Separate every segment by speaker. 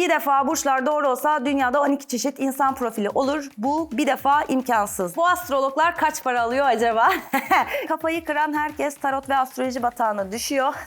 Speaker 1: Bir defa burçlar doğru olsa dünyada 12 çeşit insan profili olur. Bu bir defa imkansız. Bu astrologlar kaç para alıyor acaba? Kafayı kıran herkes tarot ve astroloji batağına düşüyor.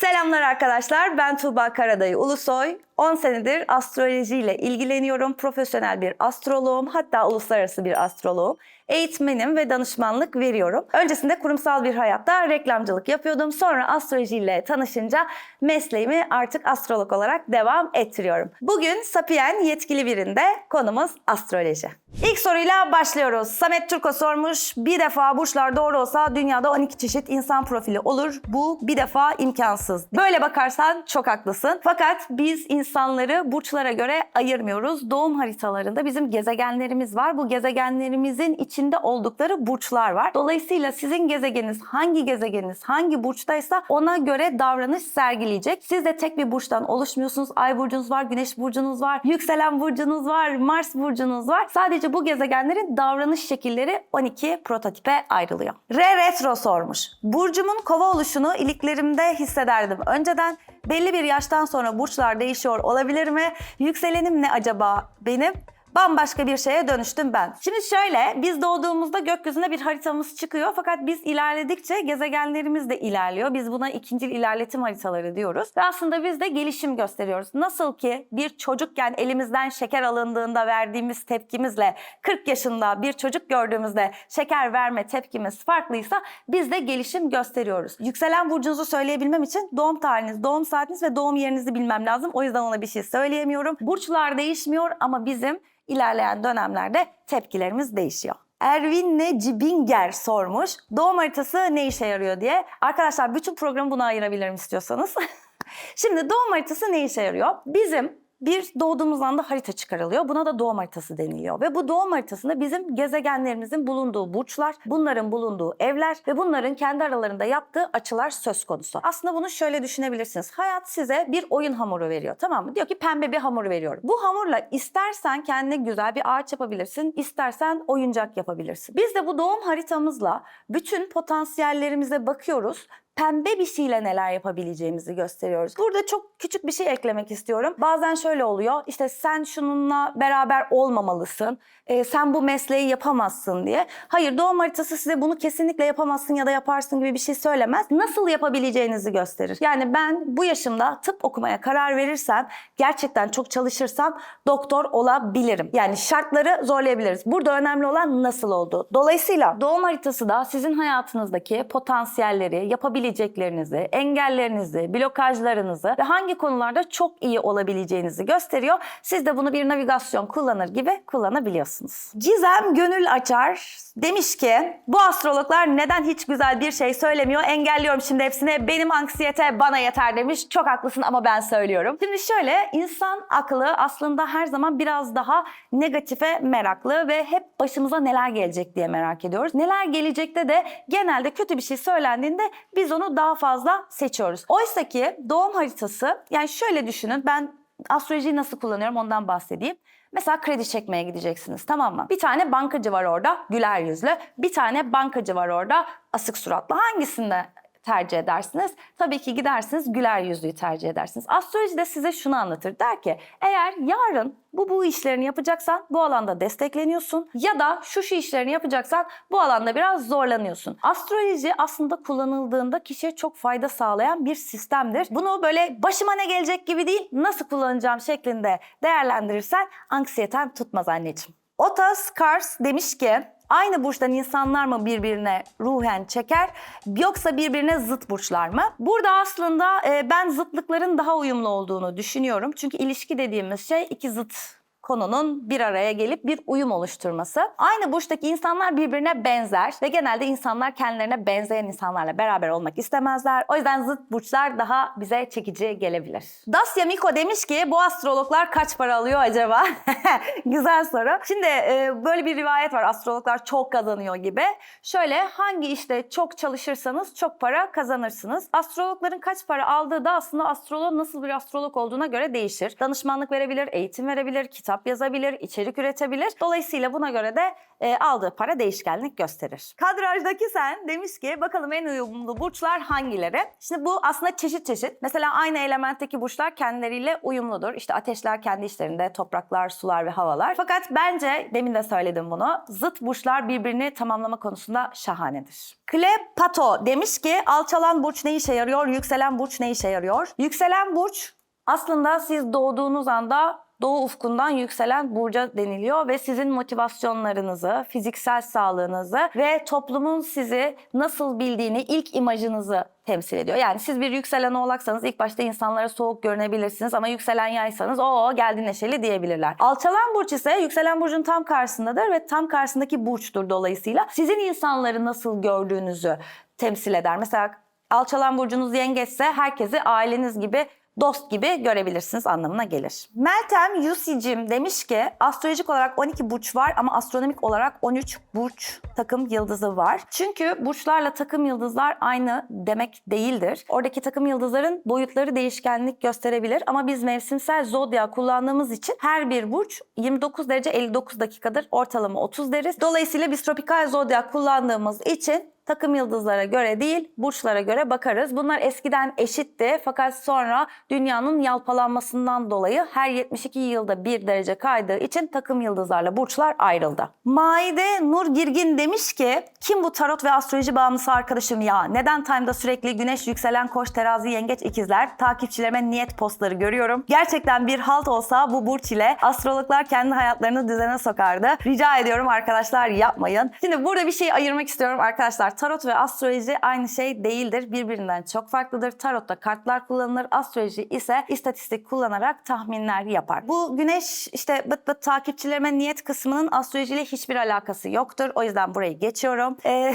Speaker 1: Selamlar arkadaşlar. Ben Tuğba Karadayı Ulusoy. 10 senedir astrolojiyle ilgileniyorum. Profesyonel bir astroloğum, hatta uluslararası bir astroloğum. Eğitmenim ve danışmanlık veriyorum. Öncesinde kurumsal bir hayatta reklamcılık yapıyordum. Sonra astrolojiyle tanışınca mesleğimi artık astrolog olarak devam ettiriyorum. Bugün Sapien yetkili birinde konumuz astroloji. İlk soruyla başlıyoruz. Samet Türko sormuş. Bir defa burçlar doğru olsa dünyada 12 çeşit insan profili olur. Bu bir defa imkansız. Böyle bakarsan çok haklısın. Fakat biz insanları burçlara göre ayırmıyoruz. Doğum haritalarında bizim gezegenlerimiz var. Bu gezegenlerimizin içinde oldukları burçlar var. Dolayısıyla sizin gezegeniniz hangi gezegeniniz hangi burçtaysa ona göre davranış sergileyecek. Siz de tek bir burçtan oluşmuyorsunuz. Ay burcunuz var, güneş burcunuz var, yükselen burcunuz var, Mars burcunuz var. Sadece bu gezegenlerin davranış şekilleri 12 prototipe ayrılıyor. Re Retro sormuş. Burcumun kova oluşunu iliklerimde hissederdim. Önceden belli bir yaştan sonra burçlar değişiyor olabilir mi? Yükselenim ne acaba benim? Bambaşka bir şeye dönüştüm ben. Şimdi şöyle, biz doğduğumuzda gökyüzünde bir haritamız çıkıyor. Fakat biz ilerledikçe gezegenlerimiz de ilerliyor. Biz buna ikinci ilerletim haritaları diyoruz. Ve aslında biz de gelişim gösteriyoruz. Nasıl ki bir çocukken elimizden şeker alındığında verdiğimiz tepkimizle 40 yaşında bir çocuk gördüğümüzde şeker verme tepkimiz farklıysa biz de gelişim gösteriyoruz. Yükselen burcunuzu söyleyebilmem için doğum tarihiniz, doğum saatiniz ve doğum yerinizi bilmem lazım. O yüzden ona bir şey söyleyemiyorum. Burçlar değişmiyor ama bizim ilerleyen dönemlerde tepkilerimiz değişiyor. Ervinne Cibinger sormuş. Doğum haritası ne işe yarıyor diye. Arkadaşlar bütün programı buna ayırabilirim istiyorsanız. Şimdi doğum haritası ne işe yarıyor? Bizim bir doğduğumuz anda harita çıkarılıyor. Buna da doğum haritası deniliyor. Ve bu doğum haritasında bizim gezegenlerimizin bulunduğu burçlar, bunların bulunduğu evler ve bunların kendi aralarında yaptığı açılar söz konusu. Aslında bunu şöyle düşünebilirsiniz. Hayat size bir oyun hamuru veriyor tamam mı? Diyor ki pembe bir hamur veriyorum. Bu hamurla istersen kendine güzel bir ağaç yapabilirsin, istersen oyuncak yapabilirsin. Biz de bu doğum haritamızla bütün potansiyellerimize bakıyoruz pembe bir şeyle neler yapabileceğimizi gösteriyoruz. Burada çok küçük bir şey eklemek istiyorum. Bazen şöyle oluyor. İşte sen şununla beraber olmamalısın. e, sen bu mesleği yapamazsın diye. Hayır doğum haritası size bunu kesinlikle yapamazsın ya da yaparsın gibi bir şey söylemez. Nasıl yapabileceğinizi gösterir. Yani ben bu yaşımda tıp okumaya karar verirsem, gerçekten çok çalışırsam doktor olabilirim. Yani şartları zorlayabiliriz. Burada önemli olan nasıl olduğu. Dolayısıyla doğum haritası da sizin hayatınızdaki potansiyelleri, yapabileceklerinizi, engellerinizi, blokajlarınızı ve hangi konularda çok iyi olabileceğinizi gösteriyor. Siz de bunu bir navigasyon kullanır gibi kullanabiliyorsunuz. Cizem Gönül Açar demiş ki bu astrologlar neden hiç güzel bir şey söylemiyor? Engelliyorum şimdi hepsini. Benim anksiyete bana yeter demiş. Çok haklısın ama ben söylüyorum. Şimdi şöyle insan aklı aslında her zaman biraz daha negatife meraklı ve hep başımıza neler gelecek diye merak ediyoruz. Neler gelecekte de genelde kötü bir şey söylendiğinde biz onu daha fazla seçiyoruz. Oysa ki doğum haritası yani şöyle düşünün ben astrolojiyi nasıl kullanıyorum ondan bahsedeyim. Mesela kredi çekmeye gideceksiniz tamam mı? Bir tane bankacı var orada güler yüzlü. Bir tane bankacı var orada asık suratlı. Hangisinde tercih edersiniz? Tabii ki gidersiniz güler yüzlüyü tercih edersiniz. Astroloji de size şunu anlatır. Der ki eğer yarın bu bu işlerini yapacaksan bu alanda destekleniyorsun ya da şu şu işlerini yapacaksan bu alanda biraz zorlanıyorsun. Astroloji aslında kullanıldığında kişiye çok fayda sağlayan bir sistemdir. Bunu böyle başıma ne gelecek gibi değil nasıl kullanacağım şeklinde değerlendirirsen anksiyeten tutmaz anneciğim. Otas Kars demiş ki Aynı burçtan insanlar mı birbirine ruhen çeker yoksa birbirine zıt burçlar mı? Burada aslında e, ben zıtlıkların daha uyumlu olduğunu düşünüyorum. Çünkü ilişki dediğimiz şey iki zıt konunun bir araya gelip bir uyum oluşturması. Aynı burçtaki insanlar birbirine benzer ve genelde insanlar kendilerine benzeyen insanlarla beraber olmak istemezler. O yüzden zıt burçlar daha bize çekici gelebilir. Dasya Miko demiş ki bu astrologlar kaç para alıyor acaba? Güzel soru. Şimdi e, böyle bir rivayet var astrologlar çok kazanıyor gibi. Şöyle hangi işte çok çalışırsanız çok para kazanırsınız. Astrologların kaç para aldığı da aslında astroloğun nasıl bir astrolog olduğuna göre değişir. Danışmanlık verebilir, eğitim verebilir, kitap kitap yazabilir, içerik üretebilir. Dolayısıyla buna göre de e, aldığı para değişkenlik gösterir. Kadrajdaki sen demiş ki bakalım en uyumlu burçlar hangileri? Şimdi bu aslında çeşit çeşit. Mesela aynı elementteki burçlar kendileriyle uyumludur. İşte ateşler kendi işlerinde, topraklar, sular ve havalar. Fakat bence demin de söyledim bunu. Zıt burçlar birbirini tamamlama konusunda şahanedir. Klepato demiş ki alçalan burç ne işe yarıyor, yükselen burç ne işe yarıyor? Yükselen burç aslında siz doğduğunuz anda doğu ufkundan yükselen burca deniliyor ve sizin motivasyonlarınızı, fiziksel sağlığınızı ve toplumun sizi nasıl bildiğini, ilk imajınızı temsil ediyor. Yani siz bir yükselen oğlaksanız ilk başta insanlara soğuk görünebilirsiniz ama yükselen yaysanız o geldi neşeli diyebilirler. Alçalan burç ise yükselen burcun tam karşısındadır ve tam karşısındaki burçtur dolayısıyla sizin insanları nasıl gördüğünüzü temsil eder. Mesela alçalan burcunuz yengeçse herkesi aileniz gibi dost gibi görebilirsiniz anlamına gelir. Meltem Yusicim demiş ki astrolojik olarak 12 burç var ama astronomik olarak 13 burç takım yıldızı var. Çünkü burçlarla takım yıldızlar aynı demek değildir. Oradaki takım yıldızların boyutları değişkenlik gösterebilir ama biz mevsimsel zodya kullandığımız için her bir burç 29 derece 59 dakikadır ortalama 30 deriz. Dolayısıyla biz tropikal zodya kullandığımız için takım yıldızlara göre değil, burçlara göre bakarız. Bunlar eskiden eşitti fakat sonra dünyanın yalpalanmasından dolayı her 72 yılda bir derece kaydığı için takım yıldızlarla burçlar ayrıldı. Maide Nur Girgin demiş ki, kim bu tarot ve astroloji bağımlısı arkadaşım ya? Neden Time'da sürekli güneş, yükselen koç, terazi, yengeç, ikizler, takipçilerime niyet postları görüyorum. Gerçekten bir halt olsa bu burç ile astrologlar kendi hayatlarını düzene sokardı. Rica ediyorum arkadaşlar yapmayın. Şimdi burada bir şey ayırmak istiyorum arkadaşlar. Tarot ve astroloji aynı şey değildir. Birbirinden çok farklıdır. Tarotta kartlar kullanılır. Astroloji ise istatistik kullanarak tahminler yapar. Bu güneş işte bıt bıt takipçilerime niyet kısmının astrolojiyle hiçbir alakası yoktur. O yüzden burayı geçiyorum. Ee,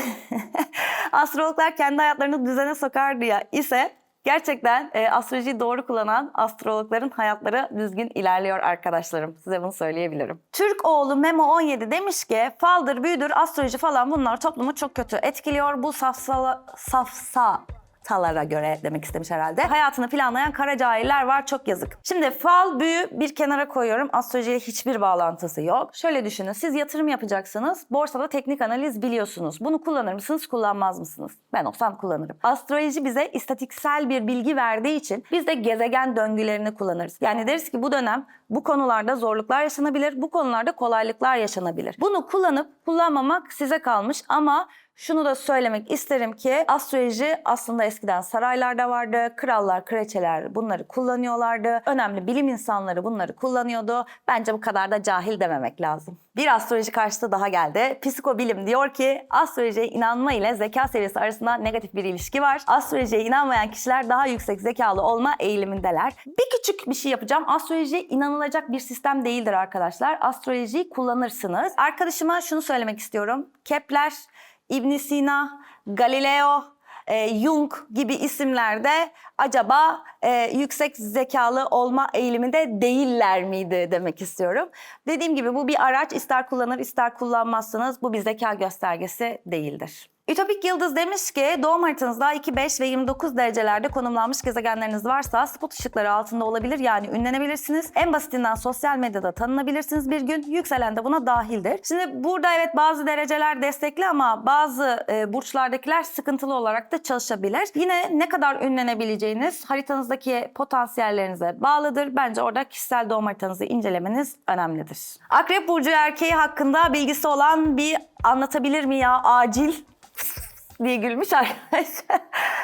Speaker 1: astrologlar kendi hayatlarını düzene sokar diye ise Gerçekten e, astrolojiyi doğru kullanan astrologların hayatları düzgün ilerliyor arkadaşlarım. Size bunu söyleyebilirim. Türk oğlu Memo 17 demiş ki faldır, büyüdür, astroloji falan bunlar toplumu çok kötü etkiliyor. Bu safsala, safsa talara göre demek istemiş herhalde. Hayatını planlayan kara cahiller var çok yazık. Şimdi fal, büyü bir kenara koyuyorum. Astrolojiyle hiçbir bağlantısı yok. Şöyle düşünün. Siz yatırım yapacaksınız. Borsada teknik analiz biliyorsunuz. Bunu kullanır mısınız, kullanmaz mısınız? Ben olsam kullanırım. Astroloji bize istatiksel bir bilgi verdiği için biz de gezegen döngülerini kullanırız. Yani deriz ki bu dönem bu konularda zorluklar yaşanabilir, bu konularda kolaylıklar yaşanabilir. Bunu kullanıp kullanmamak size kalmış ama şunu da söylemek isterim ki astroloji aslında eskiden saraylarda vardı. Krallar, kraliçeler bunları kullanıyorlardı. Önemli bilim insanları bunları kullanıyordu. Bence bu kadar da cahil dememek lazım. Bir astroloji karşıtı daha geldi. Psikobilim diyor ki astrolojiye inanma ile zeka seviyesi arasında negatif bir ilişki var. Astrolojiye inanmayan kişiler daha yüksek zekalı olma eğilimindeler. Bir küçük bir şey yapacağım. Astroloji inanılacak bir sistem değildir arkadaşlar. Astrolojiyi kullanırsınız. Arkadaşıma şunu söylemek istiyorum. Kepler, İbn Sina, Galileo, e, Jung gibi isimlerde acaba e, yüksek zekalı olma eğiliminde değiller miydi demek istiyorum. Dediğim gibi bu bir araç ister kullanır ister kullanmazsınız bu bir zeka göstergesi değildir. Ütopik Yıldız demiş ki doğum haritanızda 2, 5 ve 29 derecelerde konumlanmış gezegenleriniz varsa spot ışıkları altında olabilir yani ünlenebilirsiniz. En basitinden sosyal medyada tanınabilirsiniz bir gün. Yükselen de buna dahildir. Şimdi burada evet bazı dereceler destekli ama bazı e, burçlardakiler sıkıntılı olarak da çalışabilir. Yine ne kadar ünlenebileceğiniz haritanızdaki potansiyellerinize bağlıdır. Bence orada kişisel doğum haritanızı incelemeniz önemlidir. Akrep Burcu erkeği hakkında bilgisi olan bir anlatabilir mi ya acil? Diye gülmüş arkadaşlar.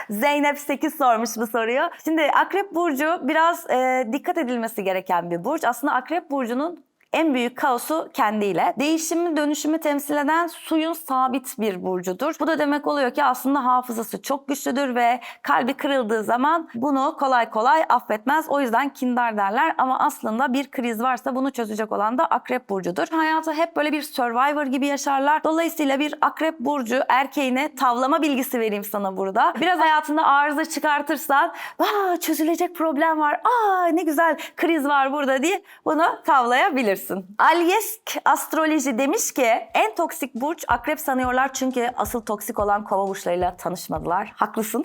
Speaker 1: Zeynep 8 sormuş bu soruyu. Şimdi Akrep Burcu biraz e, dikkat edilmesi gereken bir burç. Aslında Akrep Burcu'nun en büyük kaosu kendiyle. Değişimi, dönüşümü temsil eden suyun sabit bir burcudur. Bu da demek oluyor ki aslında hafızası çok güçlüdür ve kalbi kırıldığı zaman bunu kolay kolay affetmez. O yüzden kindar derler ama aslında bir kriz varsa bunu çözecek olan da Akrep Burcu'dur. Hayatı hep böyle bir survivor gibi yaşarlar. Dolayısıyla bir Akrep Burcu erkeğine tavlama bilgisi vereyim sana burada. Biraz hayatında arıza çıkartırsan Aa, çözülecek problem var. Aa ne güzel kriz var burada diye bunu tavlayabilirsin. Bilirsin. Alyesk Astroloji demiş ki en toksik burç akrep sanıyorlar çünkü asıl toksik olan kova burçlarıyla tanışmadılar. Haklısın.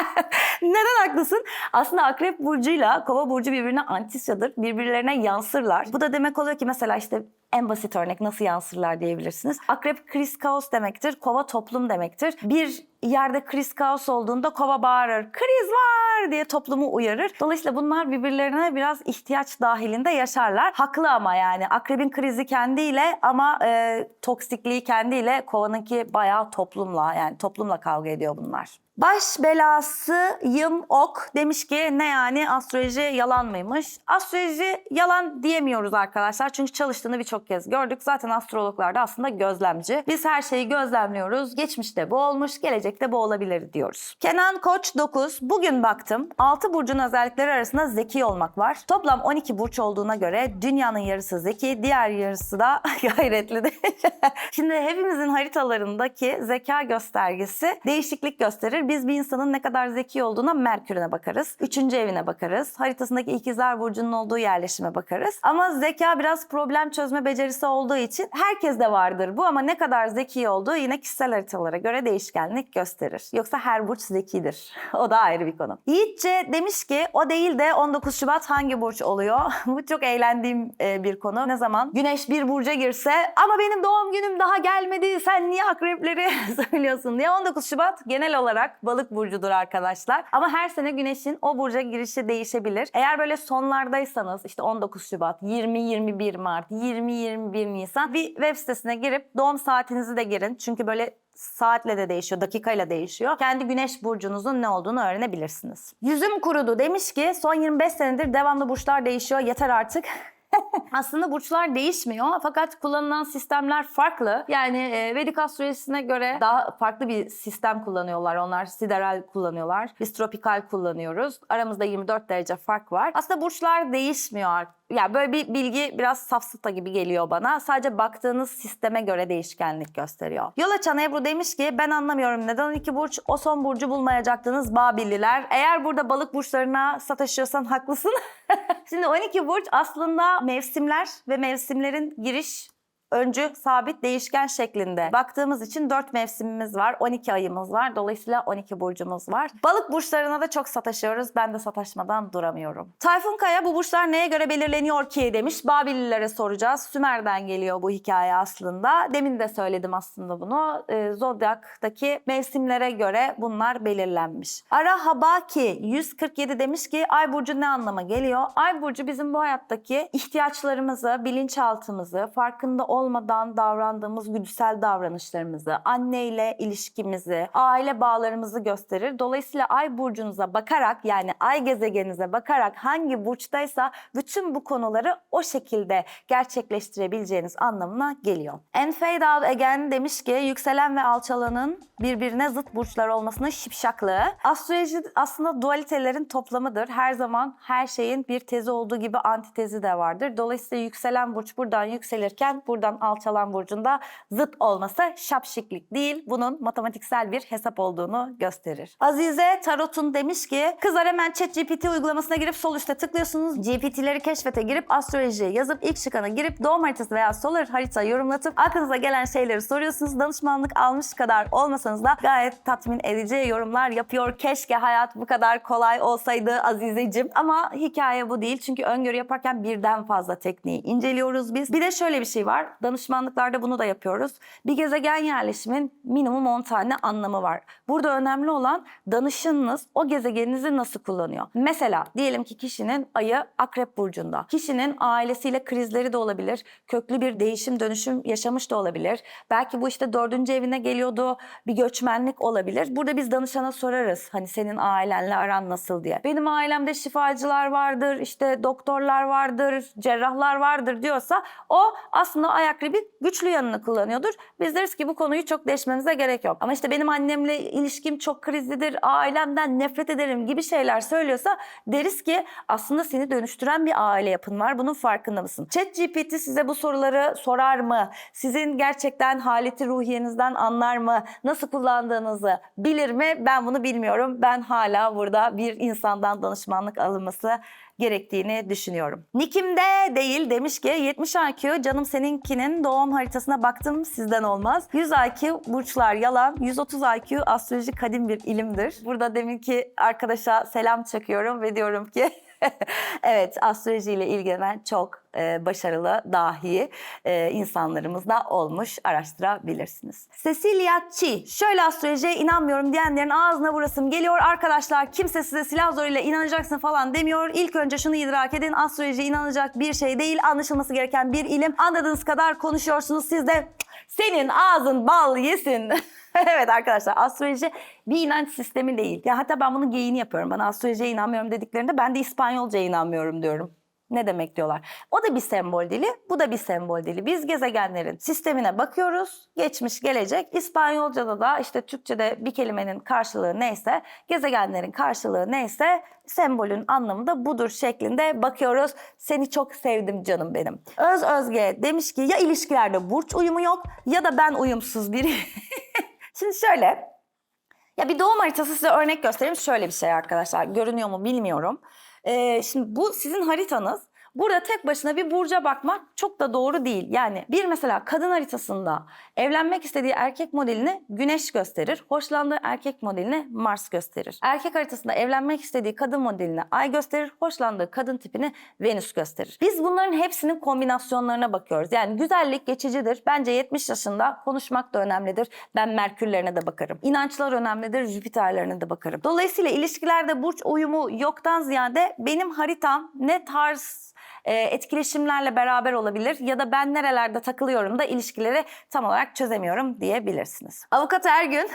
Speaker 1: Neden haklısın? Aslında akrep burcuyla kova burcu birbirine antisyadır. Birbirlerine yansırlar. Bu da demek oluyor ki mesela işte en basit örnek nasıl yansırlar diyebilirsiniz. Akrep kriz kaos demektir. Kova toplum demektir. Bir yerde kriz kaos olduğunda kova bağırır. Kriz var diye toplumu uyarır. Dolayısıyla bunlar birbirlerine biraz ihtiyaç dahilinde yaşarlar. Haklı ama yani akrebin krizi kendiyle ama e, toksikliği kendiyle kovanınki bayağı toplumla yani toplumla kavga ediyor bunlar. Baş belası yım ok demiş ki ne yani astroloji yalan mıymış? Astroloji yalan diyemiyoruz arkadaşlar çünkü çalıştığını birçok kez gördük. Zaten astrologlar da aslında gözlemci. Biz her şeyi gözlemliyoruz. Geçmişte bu olmuş, gelecekte bu olabilir diyoruz. Kenan Koç 9. Bugün baktım 6 burcun özellikleri arasında zeki olmak var. Toplam 12 burç olduğuna göre dünyanın yarısı zeki, diğer yarısı da gayretli. Şimdi hepimizin haritalarındaki zeka göstergesi değişiklik gösterir. Biz bir insanın ne kadar zeki olduğuna Merkür'üne bakarız. Üçüncü evine bakarız. Haritasındaki ikizler burcunun olduğu yerleşime bakarız. Ama zeka biraz problem çözme becerisi olduğu için herkes de vardır bu ama ne kadar zeki olduğu yine kişisel haritalara göre değişkenlik gösterir. Yoksa her burç zekidir. o da ayrı bir konu. Yiğitçe demiş ki o değil de 19 Şubat hangi burç oluyor? bu çok eğlendiğim e, bir konu. Ne zaman? Güneş bir burca girse ama benim doğum günüm daha gelmedi sen niye akrepleri söylüyorsun diye 19 Şubat genel olarak balık burcudur arkadaşlar. Ama her sene güneşin o burca girişi değişebilir. Eğer böyle sonlardaysanız işte 19 Şubat, 20-21 Mart, 20-21 Nisan bir web sitesine girip doğum saatinizi de girin. Çünkü böyle saatle de değişiyor, dakikayla değişiyor. Kendi güneş burcunuzun ne olduğunu öğrenebilirsiniz. Yüzüm kurudu demiş ki son 25 senedir devamlı burçlar değişiyor. Yeter artık. Aslında burçlar değişmiyor fakat kullanılan sistemler farklı. Yani e, Vedik astrolojisine göre daha farklı bir sistem kullanıyorlar. Onlar sideral kullanıyorlar. Biz tropikal kullanıyoruz. Aramızda 24 derece fark var. Aslında burçlar değişmiyor ya böyle bir bilgi biraz safsata gibi geliyor bana. Sadece baktığınız sisteme göre değişkenlik gösteriyor. Yol açan Ebru demiş ki ben anlamıyorum neden 12 burç o son burcu bulmayacaktınız Babilliler. Eğer burada balık burçlarına sataşıyorsan haklısın. Şimdi 12 burç aslında mevsimler ve mevsimlerin giriş öncü sabit değişken şeklinde baktığımız için 4 mevsimimiz var, 12 ayımız var. Dolayısıyla 12 burcumuz var. Balık burçlarına da çok sataşıyoruz. Ben de sataşmadan duramıyorum. Tayfun Kaya bu burçlar neye göre belirleniyor ki demiş. Babillilere soracağız. Sümer'den geliyor bu hikaye aslında. Demin de söyledim aslında bunu. E, Zodyak'taki mevsimlere göre bunlar belirlenmiş. Ara Habaki 147 demiş ki Ay burcu ne anlama geliyor? Ay burcu bizim bu hayattaki ihtiyaçlarımızı, bilinçaltımızı, farkında olmadan davrandığımız güdüsel davranışlarımızı, anneyle ilişkimizi, aile bağlarımızı gösterir. Dolayısıyla ay burcunuza bakarak yani ay gezegeninize bakarak hangi burçtaysa bütün bu konuları o şekilde gerçekleştirebileceğiniz anlamına geliyor. And Fade Out Again demiş ki yükselen ve alçalanın birbirine zıt burçlar olmasının şipşaklığı. Astroloji aslında dualitelerin toplamıdır. Her zaman her şeyin bir tezi olduğu gibi antitezi de vardır. Dolayısıyla yükselen burç buradan yükselirken buradan alçalan burcunda zıt olması şapşiklik değil. Bunun matematiksel bir hesap olduğunu gösterir. Azize Tarot'un demiş ki kızlar hemen ChatGPT uygulamasına girip sol üstte tıklıyorsunuz. GPT'leri keşfete girip astroloji yazıp ilk çıkana girip doğum haritası veya solar harita yorumlatıp aklınıza gelen şeyleri soruyorsunuz. Danışmanlık almış kadar olmasanız da gayet tatmin edici yorumlar yapıyor. Keşke hayat bu kadar kolay olsaydı Azizeciğim. Ama hikaye bu değil. Çünkü öngörü yaparken birden fazla tekniği inceliyoruz biz. Bir de şöyle bir şey var. Danışmanlıklarda bunu da yapıyoruz. Bir gezegen yerleşimin minimum 10 tane anlamı var. Burada önemli olan danışınınız o gezegeninizi nasıl kullanıyor. Mesela diyelim ki kişinin ayı akrep burcunda. Kişinin ailesiyle krizleri de olabilir. Köklü bir değişim dönüşüm yaşamış da olabilir. Belki bu işte dördüncü evine geliyordu. Bir göçmenlik olabilir. Burada biz danışana sorarız. Hani senin ailenle aran nasıl diye. Benim ailemde şifacılar vardır, işte doktorlar vardır, cerrahlar vardır diyorsa o aslında ay ayakribi güçlü yanını kullanıyordur. Biz deriz ki bu konuyu çok değişmemize gerek yok. Ama işte benim annemle ilişkim çok krizlidir, ailemden nefret ederim gibi şeyler söylüyorsa deriz ki aslında seni dönüştüren bir aile yapın var. Bunun farkında mısın? ChatGPT size bu soruları sorar mı? Sizin gerçekten haleti ruhiyenizden anlar mı? Nasıl kullandığınızı bilir mi? Ben bunu bilmiyorum. Ben hala burada bir insandan danışmanlık alınması gerektiğini düşünüyorum. Nikim'de değil demiş ki 70 IQ canım seninkinin doğum haritasına baktım sizden olmaz. 100 IQ burçlar yalan, 130 IQ astroloji kadim bir ilimdir. Burada deminki arkadaşa selam çakıyorum ve diyorum ki evet astrolojiyle ilgilenen çok e, başarılı, dahi e, insanlarımız da olmuş. Araştırabilirsiniz. Cecilia Chi. Şöyle astrolojiye inanmıyorum diyenlerin ağzına vurasım geliyor. Arkadaşlar kimse size silah zoruyla inanacaksın falan demiyor. İlk önce şunu idrak edin. Astroloji inanacak bir şey değil. Anlaşılması gereken bir ilim. Anladığınız kadar konuşuyorsunuz. Siz de senin ağzın bal yesin. evet arkadaşlar astroloji bir inanç sistemi değil. Ya hatta ben bunun geyini yapıyorum. Bana astrolojiye inanmıyorum dediklerinde ben de İspanyolcaya inanmıyorum diyorum. Ne demek diyorlar. O da bir sembol dili, bu da bir sembol dili. Biz gezegenlerin sistemine bakıyoruz. Geçmiş, gelecek. İspanyolcada da işte Türkçe'de bir kelimenin karşılığı neyse, gezegenlerin karşılığı neyse sembolün anlamı da budur şeklinde bakıyoruz. Seni çok sevdim canım benim. Öz Özge demiş ki ya ilişkilerde burç uyumu yok ya da ben uyumsuz biri. Şimdi şöyle ya bir doğum haritası size örnek göstereyim. Şöyle bir şey arkadaşlar. Görünüyor mu bilmiyorum. Ee, şimdi bu sizin haritanız. Burada tek başına bir burca bakmak çok da doğru değil. Yani bir mesela kadın haritasında evlenmek istediği erkek modelini güneş gösterir. Hoşlandığı erkek modelini Mars gösterir. Erkek haritasında evlenmek istediği kadın modelini ay gösterir. Hoşlandığı kadın tipini Venüs gösterir. Biz bunların hepsinin kombinasyonlarına bakıyoruz. Yani güzellik geçicidir. Bence 70 yaşında konuşmak da önemlidir. Ben Merkürlerine de bakarım. İnançlar önemlidir. Jüpiterlerine de bakarım. Dolayısıyla ilişkilerde burç uyumu yoktan ziyade benim haritam ne tarz e, etkileşimlerle beraber olabilir ya da ben nerelerde takılıyorum da ilişkileri tam olarak çözemiyorum diyebilirsiniz. Avukat Ergün,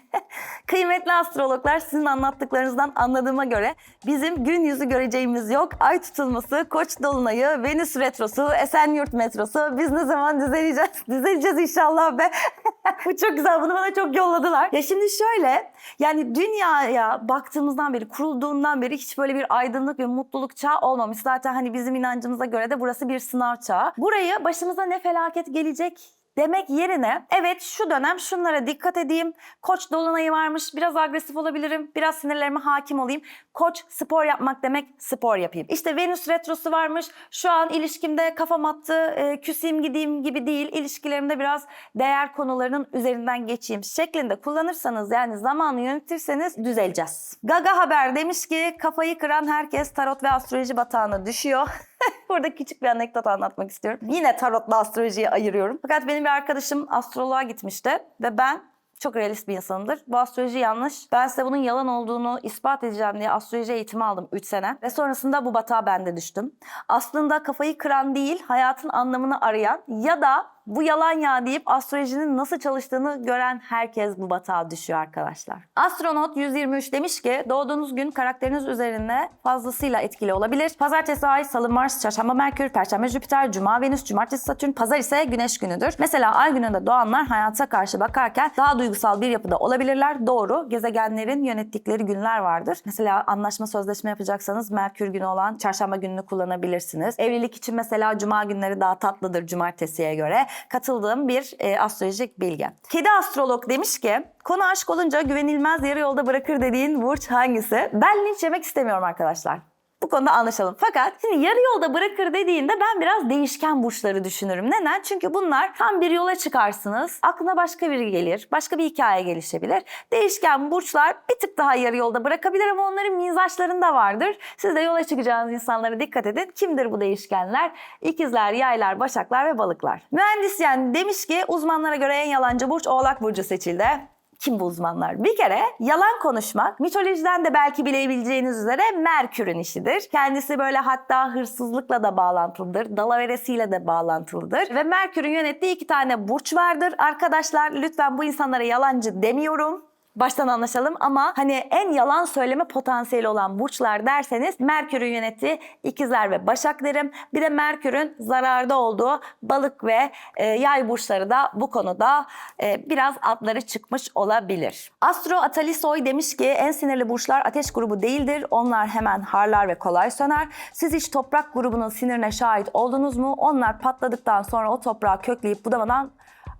Speaker 1: kıymetli astrologlar sizin anlattıklarınızdan anladığıma göre bizim gün yüzü göreceğimiz yok. Ay tutulması, koç dolunayı, Venüs retrosu, Esenyurt metrosu biz ne zaman düzeleceğiz? Düzeleceğiz inşallah be. Bu çok güzel bunu bana çok yolladılar. Ya şimdi şöyle yani dünyaya baktığımızdan beri kurulduğundan beri hiç böyle bir aydınlık ve mutluluk çağı olmamış. Zaten hani bizim inancımıza göre de burası bir sınav çağı. Burayı başımıza ne felaket gelecek demek yerine evet şu dönem şunlara dikkat edeyim. Koç dolunayı varmış biraz agresif olabilirim. Biraz sinirlerime hakim olayım. Koç spor yapmak demek spor yapayım. İşte Venüs retrosu varmış. Şu an ilişkimde kafam attı. E, küseyim gideyim gibi değil. İlişkilerimde biraz değer konularının üzerinden geçeyim şeklinde kullanırsanız yani zamanı yönetirseniz düzeleceğiz. Gaga Haber demiş ki kafayı kıran herkes tarot ve astroloji batağına düşüyor. Burada küçük bir anekdot anlatmak istiyorum. Yine tarotla astrolojiyi ayırıyorum. Fakat benim bir arkadaşım astroloğa gitmişti ve ben çok realist bir insanımdır. Bu astroloji yanlış. Ben size bunun yalan olduğunu ispat edeceğim diye astroloji eğitimi aldım 3 sene. Ve sonrasında bu batağa ben de düştüm. Aslında kafayı kıran değil, hayatın anlamını arayan ya da bu yalan ya deyip astrolojinin nasıl çalıştığını gören herkes bu batağa düşüyor arkadaşlar. Astronot 123 demiş ki doğduğunuz gün karakteriniz üzerinde fazlasıyla etkili olabilir. Pazartesi ay, salı Mars, çarşamba Merkür, perşembe Jüpiter, cuma Venüs, cumartesi Satürn, pazar ise güneş günüdür. Mesela ay gününde doğanlar hayata karşı bakarken daha duygusal bir yapıda olabilirler. Doğru. Gezegenlerin yönettikleri günler vardır. Mesela anlaşma sözleşme yapacaksanız Merkür günü olan çarşamba gününü kullanabilirsiniz. Evlilik için mesela cuma günleri daha tatlıdır cumartesiye göre katıldığım bir e, astrolojik bilgi. Kedi astrolog demiş ki konu aşk olunca güvenilmez yarı yolda bırakır dediğin burç hangisi? Ben linç yemek istemiyorum arkadaşlar. Bu konuda anlaşalım. Fakat şimdi yarı yolda bırakır dediğinde ben biraz değişken burçları düşünürüm. Neden? Çünkü bunlar tam bir yola çıkarsınız. Aklına başka biri gelir. Başka bir hikaye gelişebilir. Değişken burçlar bir tık daha yarı yolda bırakabilir ama onların mizaçlarında vardır. Siz de yola çıkacağınız insanlara dikkat edin. Kimdir bu değişkenler? İkizler, yaylar, başaklar ve balıklar. Mühendisyen demiş ki uzmanlara göre en yalancı burç Oğlak Burcu seçildi. Kim bu uzmanlar? Bir kere yalan konuşmak mitolojiden de belki bilebileceğiniz üzere Merkür'ün işidir. Kendisi böyle hatta hırsızlıkla da bağlantılıdır. Dalaveresiyle de bağlantılıdır. Ve Merkür'ün yönettiği iki tane burç vardır. Arkadaşlar lütfen bu insanlara yalancı demiyorum. Baştan anlaşalım ama hani en yalan söyleme potansiyeli olan burçlar derseniz Merkür'ün yönettiği ikizler ve Başak derim. Bir de Merkür'ün zararda olduğu balık ve e, yay burçları da bu konuda e, biraz adları çıkmış olabilir. Astro Atalisoy demiş ki en sinirli burçlar ateş grubu değildir. Onlar hemen harlar ve kolay söner. Siz hiç toprak grubunun sinirine şahit oldunuz mu? Onlar patladıktan sonra o toprağı kökleyip budamadan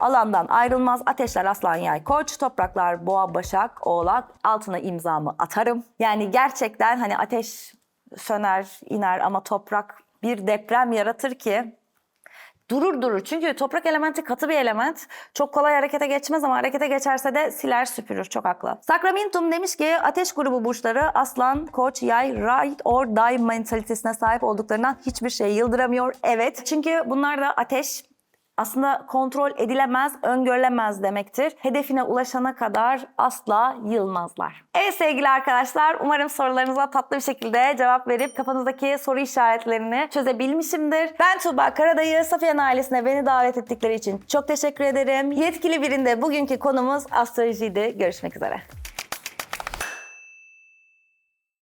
Speaker 1: Alandan ayrılmaz. Ateşler aslan yay koç. Topraklar boğa başak oğlak. Altına imzamı atarım. Yani gerçekten hani ateş söner iner ama toprak bir deprem yaratır ki durur durur. Çünkü toprak elementi katı bir element. Çok kolay harekete geçmez ama harekete geçerse de siler süpürür. Çok haklı. Sacramentum demiş ki ateş grubu burçları aslan, koç, yay, right or die mentalitesine sahip olduklarından hiçbir şey yıldıramıyor. Evet. Çünkü bunlar da ateş aslında kontrol edilemez, öngörülemez demektir. Hedefine ulaşana kadar asla yılmazlar. Evet sevgili arkadaşlar, umarım sorularınıza tatlı bir şekilde cevap verip kafanızdaki soru işaretlerini çözebilmişimdir. Ben Tuğba Karadayı, Safiyen ailesine beni davet ettikleri için çok teşekkür ederim. Yetkili birinde bugünkü konumuz astrolojiydi. Görüşmek üzere.